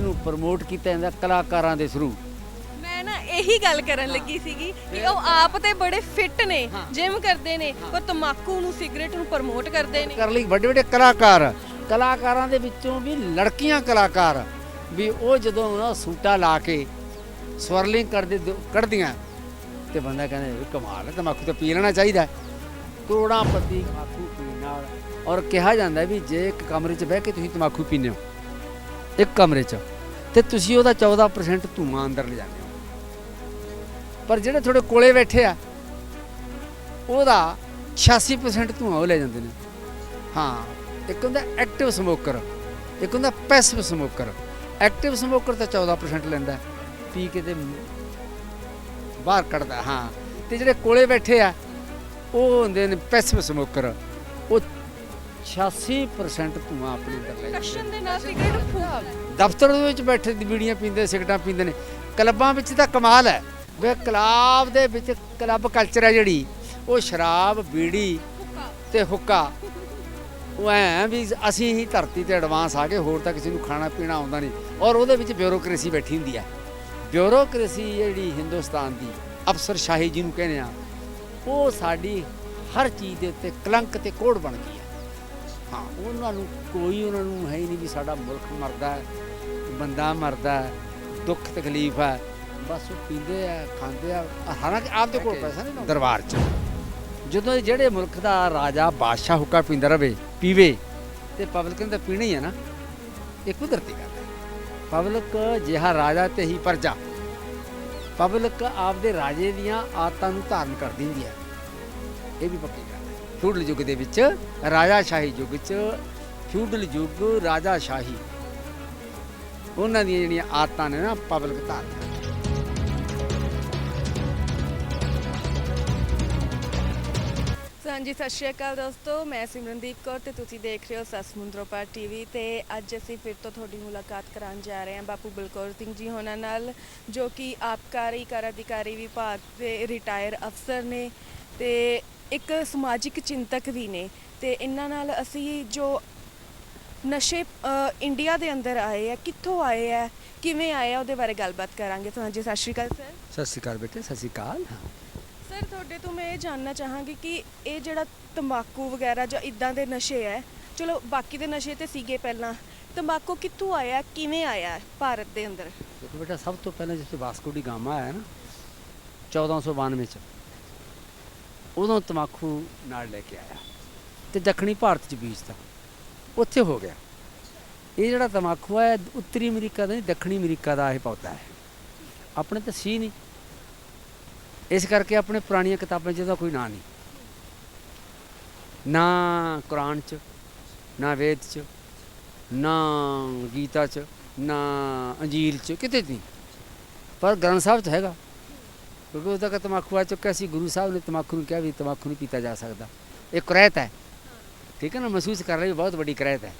ਇਹਨੂੰ ਪ੍ਰਮੋਟ ਕੀਤਾ ਜਾਂਦਾ ਕਲਾਕਾਰਾਂ ਦੇ ਥਰੂ ਮੈਂ ਨਾ ਇਹੀ ਗੱਲ ਕਰਨ ਲੱਗੀ ਸੀਗੀ ਕਿ ਉਹ ਆਪ ਤੇ ਬੜੇ ਫਿੱਟ ਨੇ ਜਿਮ ਕਰਦੇ ਨੇ ਪਰ ਤਮਾਕੂ ਨੂੰ ਸਿਗਰਟ ਨੂੰ ਪ੍ਰਮੋਟ ਕਰਦੇ ਨੇ। ਕਰ ਲਈ ਵੱਡੇ ਵੱਡੇ ਕਲਾਕਾਰ ਕਲਾਕਾਰਾਂ ਦੇ ਵਿੱਚੋਂ ਵੀ ਲੜਕੀਆਂ ਕਲਾਕਾਰ ਵੀ ਉਹ ਜਦੋਂ ਨਾ ਸੂਟਾ ਲਾ ਕੇ ਸਵਰਲਿੰਗ ਕਰਦੇ ਕੱਢਦੀਆਂ ਤੇ ਬੰਦਾ ਕਹਿੰਦਾ ਇਹ ਕਮਾਲ ਹੈ ਤਮਾਕੂ ਤਾਂ ਪੀ ਲੈਣਾ ਚਾਹੀਦਾ। ਕਰੋੜਾਂ ਪਤੀ ਤਮਾਕੂ ਪੀਣ ਨਾਲ ਔਰ ਕਿਹਾ ਜਾਂਦਾ ਵੀ ਜੇ ਇੱਕ ਕਮਰੇ 'ਚ ਬਹਿ ਕੇ ਤੁਸੀਂ ਤਮਾਕੂ ਪੀਂਦੇ ਹੋ ਇੱਕ ਕਮਰੇ 'ਚ ਤੇ ਤੁਸੀਂ ਉਹਦਾ 14% ਧੂਆਂ ਅੰਦਰ ਲਿਜਾਉਂਦੇ ਹੋ। ਪਰ ਜਿਹੜੇ ਤੁਹਾਡੇ ਕੋਲੇ ਬੈਠੇ ਆ ਉਹਦਾ 86% ਧੂਆਂ ਉਹ ਲੈ ਜਾਂਦੇ ਨੇ। ਹਾਂ ਇੱਕ ਹੁੰਦਾ ਐਕਟਿਵ ਸਮੋਕਰ ਇੱਕ ਹੁੰਦਾ ਪੈਸਿਵ ਸਮੋਕਰ ਐਕਟਿਵ ਸਮੋਕਰ ਤਾਂ 14% ਲੈਂਦਾ ਹੈ, ਪੀ ਕੇ ਤੇ ਬਾਹਰ ਕੱਢਦਾ ਹਾਂ। ਤੇ ਜਿਹੜੇ ਕੋਲੇ ਬੈਠੇ ਆ ਉਹ ਹੁੰਦੇ ਨੇ ਪੈਸਿਵ ਸਮੋਕਰ ਉਹ 86% ਧੂਆਂ ਆਪਣੇ ਅੰਦਰ ਲੈ ਜਾਂਦੇ ਦੇ ਨਾਲ ਸਿਗਰਟ ਫੂਕ ਦਫ਼ਤਰ ਦੇ ਵਿੱਚ ਬੈਠੇ ਦੀ ਬੀੜੀਆਂ ਪੀਂਦੇ ਸਿਗਰਟਾਂ ਪੀਂਦੇ ਨੇ। ਕਲੱਬਾਂ ਵਿੱਚ ਤਾਂ ਕਮਾਲ ਹੈ। ਵੇ ਕਲੱਬ ਦੇ ਵਿੱਚ ਕਲੱਬ ਕਲਚਰ ਹੈ ਜਿਹੜੀ ਉਹ ਸ਼ਰਾਬ ਬੀੜੀ ਤੇ ਹੁੱਕਾ। ਉਹ ਐ ਵੀ ਅਸੀਂ ਹੀ ਧਰਤੀ ਤੇ ਐਡਵਾਂਸ ਆ ਗਏ ਹੋਰ ਤਾਂ ਕਿਸੇ ਨੂੰ ਖਾਣਾ ਪੀਣਾ ਆਉਂਦਾ ਨਹੀਂ। ਔਰ ਉਹਦੇ ਵਿੱਚ ਬਿਊਰੋਕ੍ਰੇਸੀ ਬੈਠੀ ਹੁੰਦੀ ਹੈ। ਬਿਊਰੋਕ੍ਰੇਸੀ ਜਿਹੜੀ ਹਿੰਦੁਸਤਾਨ ਦੀ ਅਫਸਰਸ਼ਾਹੀ ਜਿਹਨੂੰ ਕਹਿੰਦੇ ਆ ਉਹ ਸਾਡੀ ਹਰ ਚੀਜ਼ ਦੇ ਉੱਤੇ ਕਲੰਕ ਤੇ ਕੋੜ ਬਣ ਗਈ ਹੈ। ਹਾਂ ਉਹਨਾਂ ਨੂੰ ਕੋਈ ਉਹਨਾਂ ਨੂੰ ਹੈ ਨਹੀਂ ਵੀ ਸਾਡਾ ਮੁਲਕ ਮਰਦਾ ਹੈ ਬੰਦਾ ਮਰਦਾ ਹੈ ਦੁੱਖ ਤਕਲੀਫ ਹੈ ਬਸ ਉਹ ਪੀਂਦੇ ਆ ਖਾਂਦੇ ਆ ਹਾਲਾਂਕਿ ਆਪਦੇ ਕੋਲ ਪੈਸਾ ਨਹੀਂ ਦਰਬਾਰ 'ਚ। ਜਦੋਂ ਜਿਹੜੇ ਮੁਲਕ ਦਾ ਰਾਜਾ ਬਾਦਸ਼ਾਹ ਹੁੱਕਾ ਪੀਂਦਾ ਰਵੇ ਪੀਵੇ ਤੇ ਪਬਲਿਕ ਨੇ ਤਾਂ ਪੀਣਾ ਹੀ ਹੈ ਨਾ ਇਹ ਕੁਦਰਤੀ ਗੱਲ ਹੈ। ਪਬਲਿਕ ਜਿਹਾ ਰਾਜਾ ਤੇ ਹੀ ਪਰਜਾ। ਪਬਲਿਕ ਆਪਦੇ ਰਾਜੇ ਦੀਆਂ ਆਦਤਾਂ ਨੂੰ ਧਾਰਨ ਕਰਦੀ ਹੁੰਦੀ ਹੈ। ਇਹ ਵੀ ਪੱਕੀ ਗੱਲ ਹੈ। ਫਿਊਡਲ ਯੁੱਗ ਦੇ ਵਿੱਚ ਰਾਜਾ ਸ਼ਾਹੀ ਯੁੱਗ 'ਚ ਫਿਊਡਲ ਯੁੱਗ ਰਾਜਾ ਸ਼ਾਹੀ ਉਹਨਾਂ ਦੀਆਂ ਜਿਹੜੀਆਂ ਆਦਤਾਂ ਨੇ ਨਾ, ਪਬਲਿਕ ਧਾਰਨ ਹਾਂਜੀ, ਸਤਿ ਸ਼੍ਰੀ ਅਕਾਲ ਦੋਸਤੋ, ਮੈਂ ਸਿਮਰਨਦੀਪ ਕੌਰ ਤੇ ਤੁਸੀਂ ਦੇਖ ਰਹੇ ਹੋ ਸਸਮੁੰਦਰੋਪਾ ਟੀਵੀ ਤੇ ਅੱਜ ਅਸੀਂ ਫਿਰ ਤੋਂ ਤੁਹਾਡੀ ਮੁਲਾਕਾਤ ਕਰਾਉਣ ਜਾ ਰਹੇ ਹਾਂ ਬਾਪੂ ਬਲਕੌਰ ਸਿੰਘ ਜੀ ਹੋਣਾ ਨਾਲ, ਜੋ ਕਿ ਆਬਕਾਰੀ, ਕਰ ਅਧਿਕਾਰੀ ਵਿਭਾਗ ਦੇ ਰਿਟਾਇਰ ਅਫਸਰ ਨੇ ਤੇ ਇੱਕ ਸਮਾਜਿਕ ਚਿੰਤਕ ਵੀ ਨੇ ਤੇ ਇਹਨਾਂ ਨਾਲ ਅਸੀਂ ਜੋ ਨਸ਼ੇ ਇੰਡੀਆ ਦੇ ਅੰਦਰ ਆਏ ਆ ਕਿੱਥੋਂ ਆਏ ਆ ਕਿਵੇਂ ਆਏ ਆ ਉਹਦੇ ਬਾਰੇ ਗੱਲਬਾਤ ਕਰਾਂਗੇ। ਤਾਂ ਹਾਂਜੀ ਸਤਿ ਸ਼੍ਰੀ ਅਕਾਲ ਸਰ। ਸਤਿ ਸ਼੍ਰੀ ਅਕਾਲ ਬੇਟੇ ਸਤਿ ਸ਼੍ਰੀ ਅਕਾਲ। ਸਰ ਤੁਹਾਡੇ ਤੋਂ ਮੈਂ ਇਹ ਜਾਨਣਾ ਚਾਹਾਂਗੀ ਕਿ ਇਹ ਜਿਹੜਾ ਤੰਬਾਕੂ ਵਗੈਰਾ ਜਾਂ ਇਦਾਂ ਦੇ ਨਸ਼ੇ ਹੈ ਚਲੋ ਬਾਕੀ ਦੇ ਨਸ਼ੇ ਤੇ ਸੀਗੇ ਪਹਿਲਾਂ ਤੰਬਾਕੂ ਕਿੱਥੋਂ ਆਇਆ ਕਿਵੇਂ ਆਇਆ ਭਾਰਤ ਦੇ ਅੰਦਰ? ਦੇਖੋ ਬੇਟਾ ਸਭ ਤੋਂ ਪਹਿਲਾਂ ਜਿੱਥੇ ਵਾਸਕੋ ਡੀ ਗਾਮਾ ਆਇਆ ਨਾ 1492 ਚ ਉਦੋਂ ਤਮਾਕੂ ਨਾਲ ਲੈ ਕੇ ਆਇਆ ਤੇ ਦੱਖਣੀ ਭਾਰਤ ਚ ਬੀਜਤਾ। ਉੱਥੇ ਹੋ ਗਿਆ। ਇਹ ਜਿਹੜਾ ਤਮਾਕੂ ਹੈ ਉੱਤਰੀ ਅਮਰੀਕਾ ਦਾ ਨਹੀਂ, ਦੱਖਣੀ ਅਮਰੀਕਾ ਦਾ ਇਹ ਪੌਦਾ ਹੈ। ਆਪਣੇ ਤਾਂ ਸੀ ਨਹੀਂ। ਇਸ ਕਰਕੇ ਆਪਣੇ ਪੁਰਾਣੀਆਂ ਕਿਤਾਬਾਂ 'ਚ ਇਹਦਾ ਕੋਈ ਨਾਂ ਨਹੀਂ। ਨਾ ਕੁਰਾਨ 'ਚ, ਨਾ ਵੇਦ 'ਚ, ਨਾ ਗੀਤਾ 'ਚ, ਨਾ ਅੰਜੀਲ 'ਚ, ਕਿਤੇ ਨਹੀਂ। ਪਰ ਗ੍ਰੰਥ ਸਾਹਿਬ 'ਚ ਹੈਗਾ। ਕਿਉਂਕਿ ਉਹਦਾ ਕਿ ਤਮਾਕੂ ਆ ਚੁੱਕਿਆ ਸੀ, ਗੁਰੂ ਸਾਹਿਬ ਨੇ ਤਮਾਕੂ ਨੂੰ ਕਿਹਾ ਵੀ ਤਮਾਕੂ ਨਹੀਂ ਪੀਤਾ ਜਾ ਸਕਦਾ। ਇਹ ਕੁਰੈਤ ਹੈ। ਠੀਕ ਹੈ ਨਾ? ਮਹਿਸੂਸ ਕਰ ਰਹੀ ਬਹੁਤ ਵੱਡੀ ਕੁਰੈਤ ਹੈ।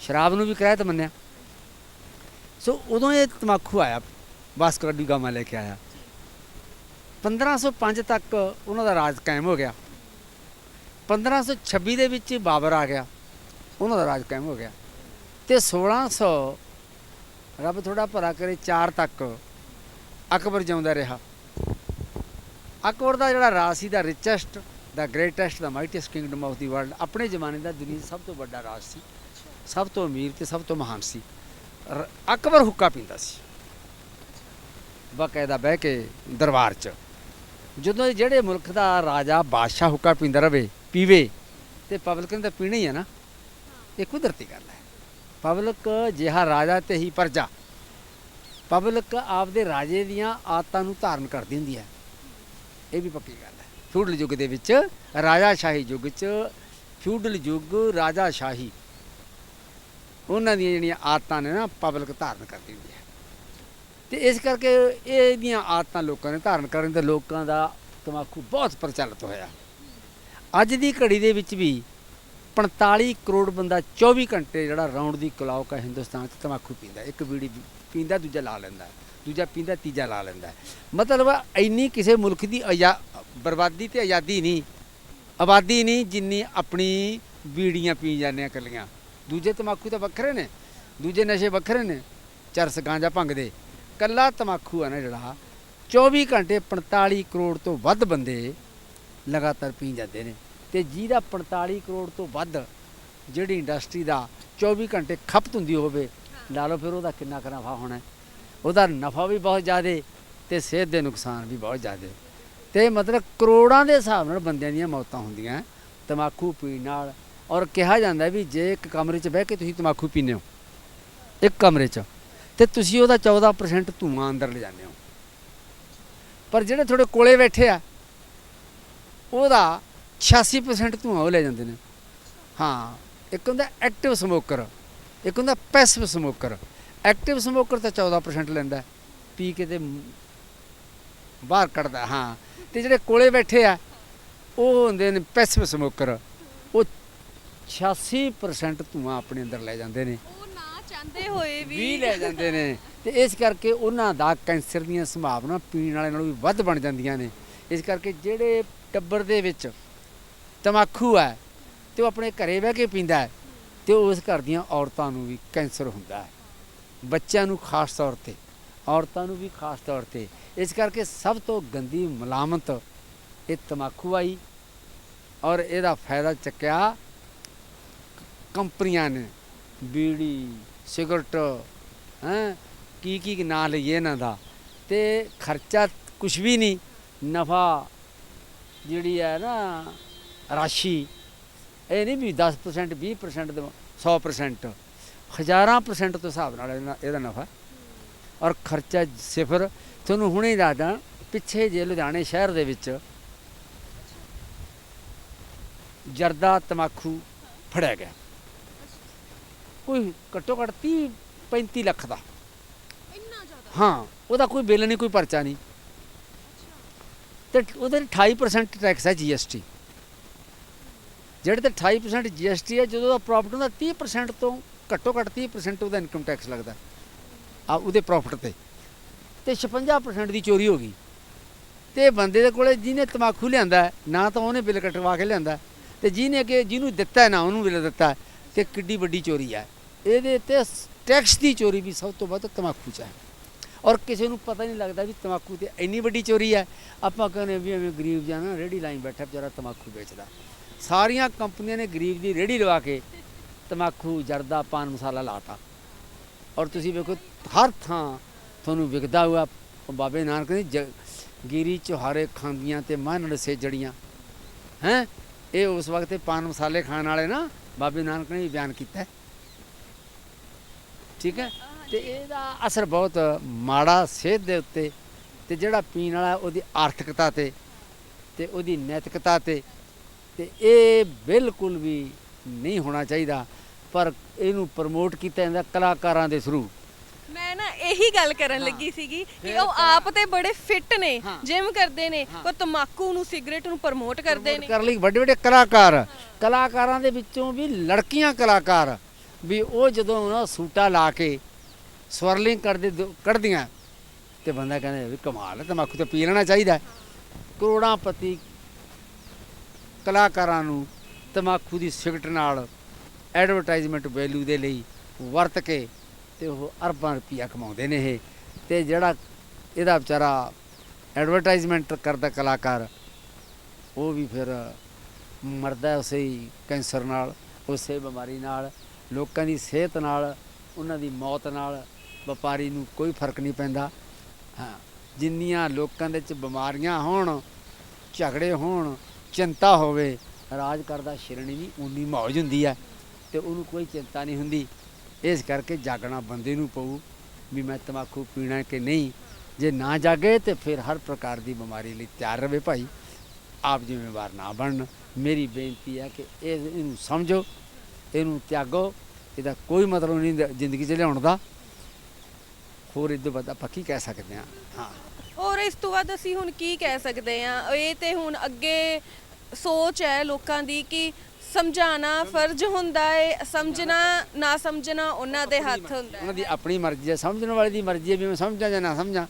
ਸ਼ਰਾਬ ਨੂੰ ਵੀ ਕੁਰੈਤ ਮੰਨਿਆ। ਸੋ ਉਦੋਂ ਇਹ ਤਮਾਕੂ ਆਇਆ ਵਾਸਕੋ ਡੀ ਗਾਮਾ ਲੈ ਕੇ ਆਇਆ। 1505 ਤੱਕ ਉਹਨਾਂ ਦਾ ਰਾਜ ਕਾਇਮ ਹੋ ਗਿਆ। 1526 ਦੇ ਵਿੱਚ ਬਾਬਰ ਆ ਗਿਆ। ਉਹਨਾਂ ਦਾ ਰਾਜ ਕਾਇਮ ਹੋ ਗਿਆ। ਤੇ 1600 ਰੱਬ ਥੋੜਾ ਭਰਾ ਕਰੇ 4 ਤੱਕ ਅਕਬਰ ਜਿਉਂਦਾ ਰਿਹਾ। ਅਕਬਰ ਦਾ ਜਿਹੜਾ ਰਾਜ ਸੀ ਦਾ ਰਿਚੈਸਟ ਦਾ greatest the mightiest kingdom of the world ਆਪਣੇ ਜ਼ਮਾਨੇ ਦਾ ਦੁਨੀਆ ਸਭ ਤੋਂ ਵੱਡਾ ਰਾਜ ਸੀ, ਸਭ ਤੋਂ ਅਮੀਰ ਤੇ ਸਭ ਤੋਂ ਮਹਾਨ ਸੀ। ਰ- ਅਕਬਰ ਹੁੱਕਾ ਪੀਂਦਾ ਸੀ। ਬਕਾਇਦਾ ਬਹਿ ਕੇ ਦਰਬਾਰ 'ਚ। ਜਦੋਂ ਜਿਹੜੇ ਮੁਲਕ ਦਾ ਰਾਜਾ ਬਾਦਸ਼ਾਹ ਹੁੱਕਾ ਪੀਂਦਾ ਰਵੇ, ਪੀਵੇ, ਤੇ ਪਬਲਿਕ ਨੇ ਤਾਂ ਪੀਣਾ ਹੀ ਹੈ ਨਾ, ਇਹ ਕੁਦਰਤੀ ਗੱਲ ਹੈ। ਪਬਲਿਕ ਜਿਹਾ ਰਾਜਾ ਤੇ ਹੀ ਪਰਜਾ। ਪਬਲਿਕ ਆਪਦੇ ਰਾਜੇ ਦੀਆਂ ਆਦਤਾਂ ਨੂੰ ਧਾਰਨ ਕਰਦੀ ਹੁੰਦੀ ਹੈ। ਇਹ ਵੀ ਪੱਕੀ ਗੱਲ ਹੈ। ਫਿਊਡਲ ਯੁੱਗ ਦੇ ਵਿੱਚ ਰਾਜਾ ਸ਼ਾਹੀ ਯੁੱਗ 'ਚ ਫਿਊਡਲ ਯੁੱਗ ਰਾਜਾ ਸ਼ਾਹੀ ਉਹਨਾਂ ਦੀਆਂ ਜਿਹੜੀਆਂ ਆਦਤਾਂ ਨੇ ਨਾ, ਪਬਲਿਕ ਧਾਰਨ ਕਰਦੀ ਹੁੰਦੀ ਹੈ। ਤੇ ਇਸ ਕਰਕੇ ਇਹ ਦੀਆਂ ਆਦਤਾਂ ਲੋਕਾਂ ਨੇ ਧਾਰਨ ਕਰਨ ਤੇ ਲੋਕਾਂ ਦਾ ਤਮਾਕੂ ਬਹੁਤ ਪ੍ਰਚਲਿਤ ਹੋਇਆ। ਅੱਜ ਦੀ ਘੜੀ ਦੇ ਵਿੱਚ ਵੀ 45 ਕਰੋੜ ਬੰਦਾ 24 ਘੰਟੇ ਜਿਹੜਾ ਰਾਉਂਡ ਦੀ ਕਲੌਕ ਹੈ ਹਿੰਦੁਸਤਾਨ 'ਚ, ਤਮਾਕੂ ਪੀਂਦਾ ਇੱਕ ਬੀੜੀ ਪੀਂਦਾ, ਦੂਜਾ ਲਾ ਲੈਂਦਾ ਦੂਜਾ ਪੀਂਦਾ, ਤੀਜਾ ਲਾ ਲੈਂਦਾ ਮਤਲਬ ਇੰਨੀ ਕਿਸੇ ਮੁਲਕ ਦੀ ਆਜ਼ਾ, ਬਰਬਾਦੀ ਤੇ ਆਜ਼ਾਦੀ ਨਹੀਂ। ਆਬਾਦੀ ਨਹੀਂ ਜਿੰਨੀ ਆਪਣੀ ਬੀੜੀਆਂ ਪੀ ਜਾਂਦੇ ਆ ਇਕੱਲੀਆਂ। ਦੂਜੇ ਤਮਾਕੂ ਤਾਂ ਵੱਖਰੇ ਨੇ। ਦੂਜੇ ਨਸ਼ੇ ਵੱਖਰੇ ਨੇ। ਚਰਸ ਗਾਂਜਾ ਭੰਗ ਦੇ ਕੱਲਾ ਤਮਾਕੂ ਆ ਨਾ ਜਿਹੜਾ 24 ਘੰਟੇ 45 ਕਰੋੜ ਤੋਂ ਵੱਧ ਬੰਦੇ ਲਗਾਤਾਰ ਪੀ ਜਾਂਦੇ ਨੇ। ਤੇ ਜਿਹਦਾ 45 ਕਰੋੜ ਤੋਂ ਵੱਧ ਜਿਹੜੀ ਇੰਡਸਟਰੀ ਦਾ 24 ਘੰਟੇ ਖਪਤ ਹੁੰਦੀ ਹੋਵੇ ਲਾ ਲਓ ਫਿਰ ਉਹਦਾ ਕਿੰਨਾ ਕੁ ਨਫਾ ਹੋਣਾ ਉਹਦਾ ਨਫਾ ਵੀ ਬਹੁਤ ਜ਼ਿਆਦਾ ਤੇ ਸਿਹਤ ਦੇ ਨੁਕਸਾਨ ਵੀ ਬਹੁਤ ਜ਼ਿਆਦਾ। ਤੇ ਮਤਲਬ ਕਰੋੜਾਂ ਦੇ ਹਿਸਾਬ ਨਾਲ ਬੰਦਿਆਂ ਦੀਆਂ ਮੌਤਾਂ ਹੁੰਦੀਆਂ ਤਮਾਕੂ ਪੀਣ ਨਾਲ। ਔਰ ਕਿਹਾ ਜਾਂਦਾ ਵੀ ਜੇ ਇੱਕ ਕਮਰੇ 'ਚ ਬਹਿ ਕੇ ਤੁਸੀਂ ਤਮਾਕੂ ਪੀਂਦੇ ਹੋ, ਇੱਕ ਕਮਰੇ 'ਚ, ਤੇ ਤੁਸੀਂ ਉਹਦਾ 14% ਧੂਆਂ ਅੰਦਰ ਲੈ ਜਾਂਦੇ ਹੋ। ਪਰ ਜਿਹੜੇ ਤੁਹਾਡੇ ਕੋਲੇ ਬੈਠੇ ਆ, ਉਹਦਾ 86% ਧੂਆਂ ਉਹ ਲੈ ਜਾਂਦੇ ਨੇ। ਹਾਂ, ਇੱਕ ਹੁੰਦਾ ਐਕਟਿਵ ਸਮੋਕਰ ਇੱਕ ਹੁੰਦਾ ਪੈਸਿਵ ਸਮੋਕਰ ਐਕਟਿਵ ਸਮੋਕਰ ਤਾਂ 14% ਲੈਂਦਾ ਪੀ ਕੇ ਤੇ ਬਾਹਰ ਕੱਢਦਾ ਹਾਂ। ਤੇ ਜਿਹੜੇ ਕੋਲੇ ਬੈਠੇ ਆ ਉਹ ਹੁੰਦੇ ਨੇ ਪੈਸਿਵ ਸਮੋਕਰ ਉਹ 86% ਧੂਆਂ ਆਪਣੇ ਅੰਦਰ ਲੈ ਜਾਂਦੇ ਨੇ। ਉਹ ਨਾ ਚਾਹੁੰਦੇ ਹੋਏ ਵੀ। ਵੀ ਲੈ ਜਾਂਦੇ ਨੇ। ਤੇ ਇਸ ਕਰਕੇ ਉਹਨਾਂ ਦਾ ਕੈਂਸਰ ਦੀਆਂ ਸੰਭਾਵਨਾ ਪੀਣ ਵਾਲੇ ਨਾਲੋਂ ਵੀ ਵੱਧ ਬਣ ਜਾਂਦੀਆਂ ਨੇ। ਇਸ ਕਰਕੇ ਜਿਹੜੇ ਟੱਬਰ ਦੇ ਵਿੱਚ ਤਮਾਕੂ ਹੈ ਤੇ ਉਹ ਆਪਣੇ ਘਰੇ ਬਹਿ ਕੇ ਪੀਂਦਾ ਹੈ। ਤੇ ਉਸ ਘਰ ਦੀਆਂ ਔਰਤਾਂ ਨੂੰ ਵੀ ਕੈਂਸਰ ਹੁੰਦਾ ਹੈ। ਬੱਚਿਆਂ ਨੂੰ ਖਾਸ ਤੌਰ ਤੇ, ਔਰਤਾਂ ਨੂੰ ਵੀ ਖਾਸ ਤੌਰ ਤੇ। ਇਸ ਕਰਕੇ ਸਭ ਤੋਂ ਗੰਦੀ ਮਲਾਮਤ ਇਹ ਤਮਾਕੂ ਆਈ ਔਰ ਇਹਦਾ ਫਾਇਦਾ ਚੱਕਿਆ ਕੰਪਨੀਆਂ ਨੇ, ਬੀੜੀ, ਸਿਗਰਟ, ਹੈਂ, ਕੀ ਕੀ ਨਾਂ ਲਈਏ ਇਹਨਾਂ ਦਾ। ਤੇ ਖਰਚਾ ਕੁਝ ਵੀ ਨਹੀਂ, ਨਫਾ ਜਿਹੜੀ ਹੈ ਨਾ ਰਾਸ਼ੀ ਇਹ ਨਹੀਂ ਵੀ 10% 20% ਦੇ 100% ਹਜ਼ਾਰਾਂ ਪਰਸੈਂਟ ਤੋਂ ਹਿਸਾਬ ਨਾਲ ਇਹਦਾ- ਨਫਾ। ਔਰ ਖਰਚਾ ਸਿਫਰ ਤੁਹਾਨੂੰ ਹੁਣੇ ਦੱਸਦਾ ਪਿੱਛੇ ਜੇ ਲੁਧਿਆਣੇ ਸ਼ਹਿਰ ਦੇ ਵਿੱਚ ਜਰਦਾ ਤਮਾਕੂ ਫੜਿਆ ਗਿਆ। ਕੋਈ ਘੱਟੋ ਘੱਟ 30 35 ਲੱਖ ਦਾ। ਇੰਨਾ ਜ਼ਿਆਦਾ? ਹਾਂ ਉਹਦਾ ਕੋਈ ਬਿੱਲ ਨਹੀਂ ਕੋਈ ਪਰਚਾ ਨਹੀਂ। ਤੇ ਉਹਦੇ 28% ਟੈਕਸ ਹੈ GST ਜਿਹੜੇ ਤੇ 28% GST ਹੈ ਜਦੋਂ ਦਾ ਪ੍ਰੋਫਿਟ ਹੁੰਦਾ 30% ਤੋਂ ਘੱਟੋ ਘੱਟ 30% ਉਹਦਾ ਇਨਕਮ ਟੈਕਸ ਲੱਗਦਾ ਆ ਉਹਦੇ ਪ੍ਰੋਫਿਟ ਤੇ। ਤੇ 56% ਦੀ ਚੋਰੀ ਹੋ ਗਈ। ਤੇ ਬੰਦੇ ਦੇ ਕੋਲੇ ਜਿਹਨੇ ਤਮਾਕੂ ਲਿਆਂਦਾ ਨਾ ਤਾਂ ਉਹਨੇ ਬਿੱਲ ਕਟਵਾ ਕੇ ਲਿਆਂਦਾ ਤੇ ਜਿਹਨੇ ਕਿ ਜਿਹਨੂੰ ਦਿੱਤਾ ਨਾ ਉਹਨੂੰ ਬਿੱਲ ਦਿੱਤਾ ਹੈ, ਤੇ ਕਿੱਡੀ ਵੱਡੀ ਚੋਰੀ ਹੈ ਇਹਦੇ ਤੇ ਟੈਕਸ ਦੀ ਚੋਰੀ ਵੀ ਸਭ ਤੋਂ ਵੱਧ ਤਮਾਕੂ 'ਚ ਹੈ ਔਰ ਕਿਸੇ ਨੂੰ ਪਤਾ ਨਹੀਂ ਲੱਗਦਾ ਵੀ ਤਮਾਕੂ ਤੇ ਇੰਨੀ ਵੱਡੀ ਚੋਰੀ ਹੈ ਆਪਾਂ ਕਹਿੰਦੇ ਵੀ ਐਵੇਂ ਗਰੀਬ ਜਾਨਾ ਰੇੜੀ ਲਾਈਨ ਬੈਠਾ ਵਿਚਾਰਾ ਤਮਾਕੂ ਵੇਚਦਾ। ਸਾਰੀਆਂ ਕੰਪਨੀਆਂ ਨੇ ਗਰੀਬ ਦੀ ਰੇੜੀ ਲਵਾ ਕੇ ਤਮਾਕੂ ਜਰਦਾ ਪਾਨ ਮਸਾਲਾ ਲਾਤਾ। ਔਰ ਤੁਸੀਂ ਵੇਖੋ ਹਰ ਥਾਂ ਤੁਹਾਨੂੰ ਵਿਕਦਾ ਹੋਇਆ ਬਾਬੇ ਨਾਨਕ ਨੇ ਜ- ਗਿਰੀ ਚੁਹਾਰੇ ਖਾਂਦੀਆਂ ਤੇ ਮਨ ਸੇ ਜੜੀਆਂ। ਹੈ? ਇਹ ਉਸ ਵਕਤ ਇਹ ਪਾਨ ਮਸਾਲੇ ਖਾਣ ਵਾਲੇ ਨਾ ਬਾਬੇ ਨਾਨਕ ਨੇ ਵੀ ਬਿਆਨ ਕੀਤਾ। ਠੀਕ ਹੈ? ਤੇ ਇਹਦਾ ਅਸਰ ਬਹੁਤ ਮਾੜਾ ਸਿਹਤ ਦੇ ਉੱਤੇ ਤੇ ਜਿਹੜਾ ਪੀਣ ਵਾਲਾ ਉਹਦੀ ਆਰਥਿਕਤਾ ਤੇ ਤੇ ਉਹਦੀ ਨੈਤਿਕਤਾ ਤੇ ਤੇ ਇਹ ਬਿਲਕੁਲ ਵੀ ਨਹੀਂ ਹੋਣਾ ਚਾਹੀਦਾ ਪਰ ਇਹਨੂੰ ਪ੍ਰਮੋਟ ਕੀਤਾ ਜਾਂਦਾ ਕਲਾਕਾਰਾਂ ਦੇ ਥਰੂ ਮੈਂ ਨਾ ਇਹੀ ਗੱਲ ਕਰਨ। ਲੱਗੀ ਸੀਗੀ ਕਿ ਉਹ ਆਪ ਤੇ ਬੜੇ ਫਿੱਟ ਨੇ। ਜਿਮ ਕਰਦੇ ਨੇ। ਉਹ ਤਮਾਕੂ ਨੂੰ ਸਿਗਰਟ ਨੂੰ ਪ੍ਰਮੋਟ ਕਰਦੇ ਨੇ ਕਰ ਲਈ ਵੱਡੇ ਵੱਡੇ ਕਲਾਕਾਰ ਕਲਾਕਾਰਾਂ ਦੇ ਵਿੱਚੋਂ ਵੀ ਲੜਕੀਆਂ ਕਲਾਕਾਰ ਵੀ ਉਹ ਜਦੋਂ ਨਾ ਸੂਟਾ ਲਾ ਕੇ ਸਵਰਲਿੰਗ ਕਰਦੇ ਕੱਢਦੀਆਂ ਤੇ ਬੰਦਾ ਕਹਿੰਦਾ ਵੀ ਕਮਾਲ ਹੈ ਤਮਾਕੂ ਤਾਂ ਪੀ ਲੈਣਾ ਚਾਹੀਦਾ। ਕਰੋੜਾਂ ਪਤੀ ਕਲਾਕਾਰਾਂ ਨੂੰ ਤਮਾਕੂ ਦੀ ਸਿਗਰਟ ਨਾਲ ਐਡਵਰਟਾਈਜ਼ਮੈਂਟ ਵੈਲਿਊ ਦੇ ਲਈ ਵਰਤ ਕੇ ਤੇ ਉਹ ਅਰਬਾਂ ਰੁਪਈਆ ਕਮਾਉਂਦੇ ਨੇ ਇਹ। ਤੇ ਜਿਹੜਾ ਇਹਦਾ ਵਿਚਾਰਾ ਐਡਵਰਟਾਈਜ਼ਮੈਂਟ ਕਰਦਾ ਕਲਾਕਾਰ, ਉਹ ਵੀ ਫਿਰ ਮਰਦਾ ਉਸੇ ਹੀ ਕੈਂਸਰ ਨਾਲ, ਉਸੇ ਬਿਮਾਰੀ ਨਾਲ। ਲੋਕਾਂ ਦੀ ਸਿਹਤ ਨਾਲ, ਉਹਨਾਂ ਦੀ ਮੌਤ ਨਾਲ ਵਪਾਰੀ ਨੂੰ ਕੋਈ ਫ਼ਰਕ ਨਹੀਂ ਪੈਂਦਾ। ਹਾਂ, ਜਿੰਨੀਆਂ ਲੋਕਾਂ ਦੇ ਵਿੱਚ ਬਿਮਾਰੀਆਂ ਹੋਣ, ਝਗੜੇ ਹੋਣ ਚਿੰਤਾ ਹੋਵੇ, ਰਾਜ ਕਰਦਾ ਸ਼ਿਰਣੀ ਨਹੀਂ ਉਨੀ ਮੌਜ ਹੁੰਦੀ ਹੈ ਤੇ ਉਹਨੂੰ ਕੋਈ ਚਿੰਤਾ ਨਹੀਂ ਹੁੰਦੀ। ਇਸ ਕਰਕੇ ਜਾਗਣਾ ਬੰਦੇ ਨੂੰ ਪਊ ਵੀ ਮੈਂ ਤਮਾਕੂ ਪੀਣਾ ਕਿ ਨਹੀਂ। ਜੇ ਨਾ ਜਾਗੇ ਤੇ ਫਿਰ ਹਰ ਪ੍ਰਕਾਰ ਦੀ ਬਿਮਾਰੀ ਲਈ ਤਿਆਰ ਰਹੇ ਭਾਈ। ਆਪ ਜ਼ਿੰਮੇਵਾਰ ਨਾ ਬਣਨ। ਮੇਰੀ ਬੇਨਤੀ ਹੈ ਕਿ ਇਹ ਇਹਨੂੰ ਸਮਝੋ, ਇਹਨੂੰ ਤਿਆਗੋ, ਇਹਦਾ ਕੋਈ ਮਤਲਬ ਨਹੀਂ ਜ਼ਿੰਦਗੀ 'ਚ ਲਿਆਉਣ ਦਾ। ਹੋਰ ਇਹ ਤੋਂ ਵੱਧ ਆਪਾਂ ਕਹਿ ਸਕਦੇ ਹਾਂ? ਹਾਂ। ਔਰ ਇਸ ਤੋਂ ਬਾਅਦ ਅਸੀਂ ਹੁਣ ਕੀ ਕਹਿ ਸਕਦੇ ਆ ਇਹ ਤੇ ਹੁਣ ਅੱਗੇ ਸੋਚ ਹੈ ਲੋਕਾਂ ਦੀ ਕਿ ਸਮਝਾਣਾ ਫਰਜ਼ ਹੁੰਦਾ ਹੈ ਸਮਝਣਾ ਨਾ ਸਮਝਣਾ ਉਹਨਾਂ ਦੇ ਹੱਥ ਹੁੰਦਾ ਉਹਨਾਂ ਹੈ ਦੀ ਆਪਣੀ ਮਰਜ਼ੀ ਹੈ। ਸਮਝਣ ਵਾਲੇ ਦੀ ਮਰਜ਼ੀ ਹੈ ਵੀ ਮੈਂ ਸਮਝਾਂ ਜਾਂ ਨਾ ਸਮਝਾਂ।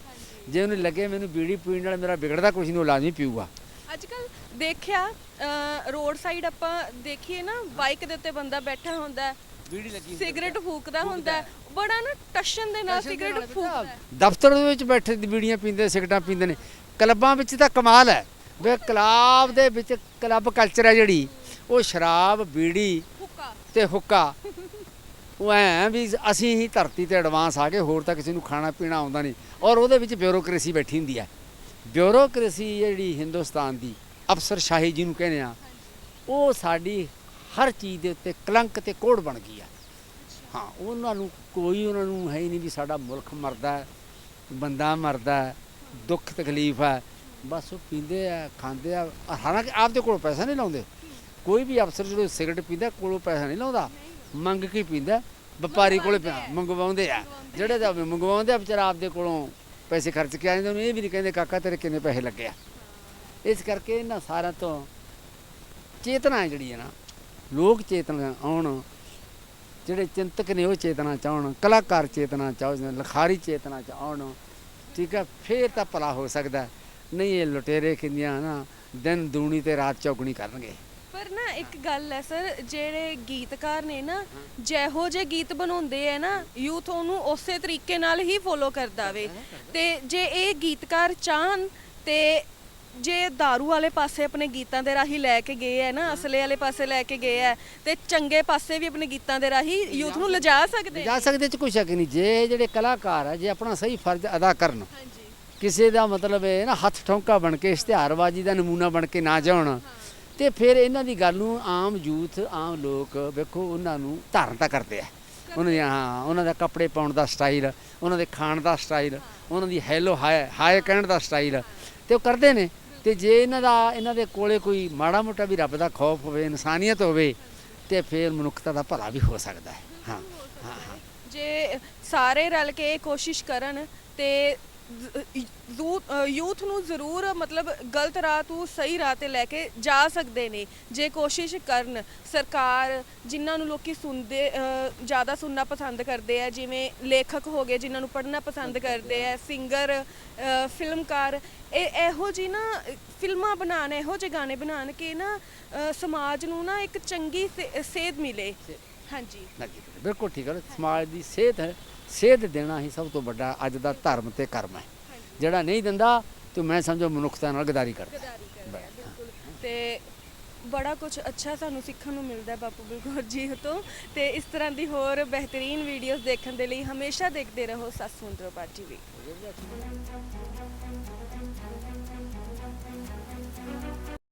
ਜੇ ਉਹਨੂੰ ਲੱਗੇ ਮੈਨੂੰ ਬੀੜੀ ਪੀਣ ਨਾਲ ਮੇਰਾ ਵਿਗੜਦਾ ਕੁਝ ਨਹੀਂ ਉਹ ਲਾਜ਼ਮੀ ਪੀਊਗਾ। ਅੱਜ ਕੱਲ ਦੇਖਿਆ ਰੋਡ ਸਾਈਡ ਆਪਾਂ ਦੇਖੀਏ ਨਾ ਬਾਈਕ ਦੇ ਉੱਤੇ ਬੰਦਾ ਬੈਠਾ ਹੁੰਦਾ ਹੈ ਬੀੜੀ ਲੱਗੀ ਸਿਗਰਟ ਫੂਕਦਾ ਹੁੰਦਾ। ਬੜਾ ਨਾ ਟਸ਼ਨ ਦੇ ਨਾਲ ਸਿਗਰਟ ਫੂਕਦਾ। ਦਫ਼ਤਰ ਦੇ ਵਿੱਚ ਬੈਠੇ ਬੀੜੀਆਂ ਪੀਂਦੇ ਸਿਗਰਟਾਂ ਪੀਂਦੇ ਨੇ। ਕਲੱਬਾਂ ਵਿੱਚ ਤਾਂ ਕਮਾਲ ਹੈ। ਵੇ ਕਲੱਬ ਦੇ ਵਿੱਚ ਕਲੱਬ ਕਲਚਰ ਹੈ ਜਿਹੜੀ ਉਹ ਸ਼ਰਾਬ ਬੀੜੀ ਤੇ ਹੁੱਕਾ। ਉਹ ਐ ਵੀ ਅਸੀਂ ਹੀ ਧਰਤੀ ਤੇ ਐਡਵਾਂਸ ਆ ਗਏ ਹੋਰ ਤਾਂ ਕਿਸੇ ਨੂੰ ਖਾਣਾ ਪੀਣਾ ਆਉਂਦਾ ਨਹੀਂ। ਔਰ ਉਹਦੇ ਵਿੱਚ ਬਿਊਰੋਕ੍ਰੇਸੀ ਬੈਠੀ ਹੁੰਦੀ ਹੈ। ਬਿਊਰੋਕ੍ਰੇਸੀ ਜਿਹੜੀ ਹਿੰਦੁਸਤਾਨ ਦੀ ਅਫਸਰਸ਼ਾਹੀ ਜਿਹਨੂੰ ਕਹਿੰਦੇ ਆ ਉਹ ਸਾਡੀ ਹਰ ਚੀਜ਼ ਦੇ ਉੱਤੇ ਕਲੰਕ ਤੇ ਕੋੜ ਬਣ ਗਈ ਆ ਹਾਂ ਉਹਨਾਂ ਨੂੰ ਕੋਈ ਉਹਨਾਂ ਨੂੰ ਹੈ ਹੀ ਨਹੀਂ ਵੀ ਸਾਡਾ ਮੁਲਕ ਮਰਦਾ ਬੰਦਾ ਮਰਦਾ ਦੁੱਖ ਤਕਲੀਫ ਹੈ। ਬਸ ਉਹ ਪੀਂਦੇ ਆ ਖਾਂਦੇ ਆ। ਹਾਲਾਂਕਿ ਆਪਦੇ ਕੋਲ ਪੈਸਾ ਨਹੀਂ ਲਾਉਂਦੇ। ਕੋਈ ਵੀ ਅਫਸਰ ਜਦੋਂ ਸਿਗਰਟ ਪੀਂਦਾ ਕੋਲੋਂ ਪੈਸਾ ਨਹੀਂ ਲਾਉਂਦਾ। ਮੰਗ ਕੇ ਪੀਂਦਾ। ਵਪਾਰੀ ਕੋਲੇ ਮੰਗਵਾਉਂਦੇ ਆ। ਜਿਹੜੇ ਤਾਂ ਮੰਗਵਾਉਂਦੇ ਆ ਵਿਚਾਰਾ ਆਪਦੇ ਕੋਲੋਂ ਪੈਸੇ ਖਰਚ ਕੇ ਆ ਜਾਂਦੇ ਉਹਨੂੰ ਇਹ ਵੀ ਨਹੀਂ ਕਹਿੰਦੇ ਕਾਕਾ ਤੇਰੇ ਕਿੰਨੇ ਪੈਸੇ ਲੱਗੇ ਆ? ਇਸ ਕਰਕੇ ਇਹਨਾਂ ਸਾਰਿਆਂ ਤੋਂ ਚੇਤਨਾ ਜਿਹੜੀ ਹੈ ਨਾ ਲੋਕ ਚੇਤਨਾ ਆਉਣ। ਜਿਹੜੇ ਚਿੰਤਕ ਨੇ ਉਹ ਚੇਤਨਾ ਚਾਹਣ ਕਲਾਕਾਰ ਚੇਤਨਾ ਚਾਹਣ ਲਖਾਰੀ ਚੇਤਨਾ ਚ ਆਉਣ। ਠੀਕ ਹੈ ਫੇਰ ਤਾਂ ਭਲਾ ਹੋ ਸਕਦਾ। ਨਹੀਂ ਇਹ ਲੁਟੇਰੇ ਕਿੰਨੀਆਂ ਨਾ ਦਿਨ ਦੂਣੀ ਤੇ ਰਾਤ ਚੌਗਣੀ ਕਰਨਗੇ। ਪਰ ਨਾ ਇੱਕ ਗੱਲ ਹੈ ਸਰ ਜਿਹੜੇ ਗੀਤਕਾਰ ਨੇ ਨਾ ਜਿਹੋ ਜੇ ਗੀਤ ਬਣਾਉਂਦੇ ਆ ਨਾ ਯੂਥ ਉਹਨੂੰ ਉਸੇ ਤਰੀਕੇ ਨਾਲ ਹੀ ਫੋਲੋ ਕਰਦਾ ਵੇ। ਤੇ ਜੇ ਇਹ ਗੀਤਕਾਰ ਚਾਹਨ ਤੇ ਜੇ दारू ਵਾਲੇ ਪਾਸੇ ਆਪਣੇ ਗੀਤਾਂ ਦੇ ਰਾਹੀਂ ਲੈ ਕੇ ਗਏ ਹੈ ਨਾ ਅਸਲੇ ਵਾਲੇ ਪਾਸੇ ਲੈ ਕੇ ਗਏ ਹੈ ਤੇ ਚੰਗੇ ਪਾਸੇ ਵੀ ਆਪਣੇ ਗੀਤਾਂ ਦੇ ਰਾਹੀਂ ਯੂਥ ਨੂੰ ਲਿਜਾ ਸਕਦੇ ਜਾ ਸਕਦੇ ਚ ਕੋਈ ਸ਼ੱਕ ਨਹੀਂ ਜੇ ਜਿਹੜੇ ਕਲਾਕਾਰ ਆ ਜੇ ਆਪਣਾ ਸਹੀ ਫਰਜ਼ ਅਦਾ ਕਰਨ ਹਾਂਜੀ। ਕਿਸੇ ਦਾ ਮਤਲਬ ਇਹ ਨਾ ਹੱਥ ਠੌਂਕਾ ਬਣ ਕੇ, ਇਸ਼ਤਿਹਾਰਬਾਜ਼ੀ ਦਾ ਨਮੂਨਾ ਬਣ ਕੇ ਨਾ ਜਾਣ ਤੇ ਫਿਰ ਇਹਨਾਂ ਦੀ ਗੱਲ ਨੂੰ ਆਮ ਯੂਥ, ਆਮ ਲੋਕ ਵੇਖੋ, ਉਹਨਾਂ ਨੂੰ ਧਾਰਨ ਤਾਂ ਕਰਦੇ ਆ। ਉਹਨਾਂ ਦੀਆਂ, ਹਾਂ, ਉਹਨਾਂ ਦਾ ਕੱਪੜੇ ਪਾਉਣ ਦਾ ਸਟਾਈਲ, ਉਹਨਾਂ ਦੇ ਖਾਣ ਦਾ ਸਟਾਈਲ, ਉਹਨਾਂ ਦੀ ਹੈਲੋ ਹਾਏ ਹਾਏ ਕਹਿਣ ਦਾ ਸਟਾਈਲ ਤੇ ਉਹ ਕਰਦੇ ਨੇ। ਤੇ ਜੇ ਇਹਨਾਂ ਦਾ, ਇਹਨਾਂ ਦੇ ਕੋਲੇ ਕੋਈ ਮਾੜਾ ਮੋਟਾ ਵੀ ਰੱਬ ਦਾ ਖੌਫ ਹੋਵੇ, ਇਨਸਾਨੀਅਤ ਹੋਵੇ, ਤੇ ਫਿਰ ਮਨੁੱਖਤਾ ਦਾ ਭਲਾ ਵੀ ਹੋ ਸਕਦਾ ਹੈ। ਹਾਂ ਹਾਂ ਹਾਂ। ਜੇ ਸਾਰੇ ਰਲ ਕੇ ਕੋਸ਼ਿਸ਼ ਕਰਨ ਤੇ ਯੂਥ ਨੂੰ ਜ਼ਰੂਰ ਮਤਲਬ ਗਲਤ ਰਾਹ ਤੋਂ ਸਹੀ ਰਾਹ ਤੇ ਲੈ ਕੇ ਜਾ ਸਕਦੇ ਨੇ, ਜੇ ਕੋਸ਼ਿਸ਼ ਕਰਨ। ਸਰਕਾਰ ਜਿਨ੍ਹਾਂ ਨੂੰ ਲੋਕੀ ਸੁਣਦੇ ਜ਼ਿਆਦਾ ਸੁਣਨਾ ਪਸੰਦ ਕਰਦੇ ਆ, ਜਿਵੇਂ ਲੇਖਕ ਹੋ ਗਏ, ਜਿਨ੍ਹਾਂ ਨੂੰ ਪੜ੍ਹਨਾ ਪਸੰਦ ਕਰਦੇ ਆ, ਸਿੰਗਰ ਫਿਲਮਕਾਰ, ਇਹ ਇਹੋ ਜੀ ਨਾ ਫਿਲਮਾਂ ਬਣਾਉਣ, ਇਹੋ ਜਿਹੇ ਗਾਣੇ ਬਣਾਉਣ ਕਿ ਨਾ ਸਮਾਜ ਨੂੰ ਨਾ ਇੱਕ ਚੰਗੀ ਸੇ- ਸੇਧ ਮਿਲੇ। ਹਾਂਜੀ। ਲੱਗੀ। ਬਿਲਕੁਲ ਠੀਕ ਹੈ ਸਮਾਜ ਦੀ ਸਿਹਤ ਹੈ। ਸਿਹਤ ਦੇਣਾ ਹੀ ਸਭ ਤੋਂ ਵੱਡਾ ਅੱਜ ਦਾ ਧਰਮ ਤੇ ਕਰਮ ਹੈ। ਜਿਹੜਾ ਨਹੀਂ ਦਿੰਦਾ ਤੇ ਮੈਂ ਸਮਝੋ ਮਨੁੱਖਤਾ ਨਾਲ ਗਦਾਰੀ ਕਰਦਾ। ਗਦਾਰੀ ਬਿਲਕੁਲ। ਤੇ ਬੜਾ ਕੁਝ ਅੱਛਾ ਸਾਨੂੰ ਸਿੱਖਣ ਨੂੰ ਮਿਲਦਾ ਬਾਪੂ ਬਲਗੌਰ ਜੀ ਤੋਂ। ਤੇ ਇਸ ਤਰ੍ਹਾਂ ਦੀ ਹੋਰ ਬਿਹਤਰੀਨ ਵੀਡੀਓਜ਼ ਦੇਖਣ ਦੇ ਲਈ ਹਮੇਸ਼ਾ ਦੇਖਦੇ ਰਹੋ ਸੱਸ ਮੁੰਦਰੋਪਾ ਟੀਵੀ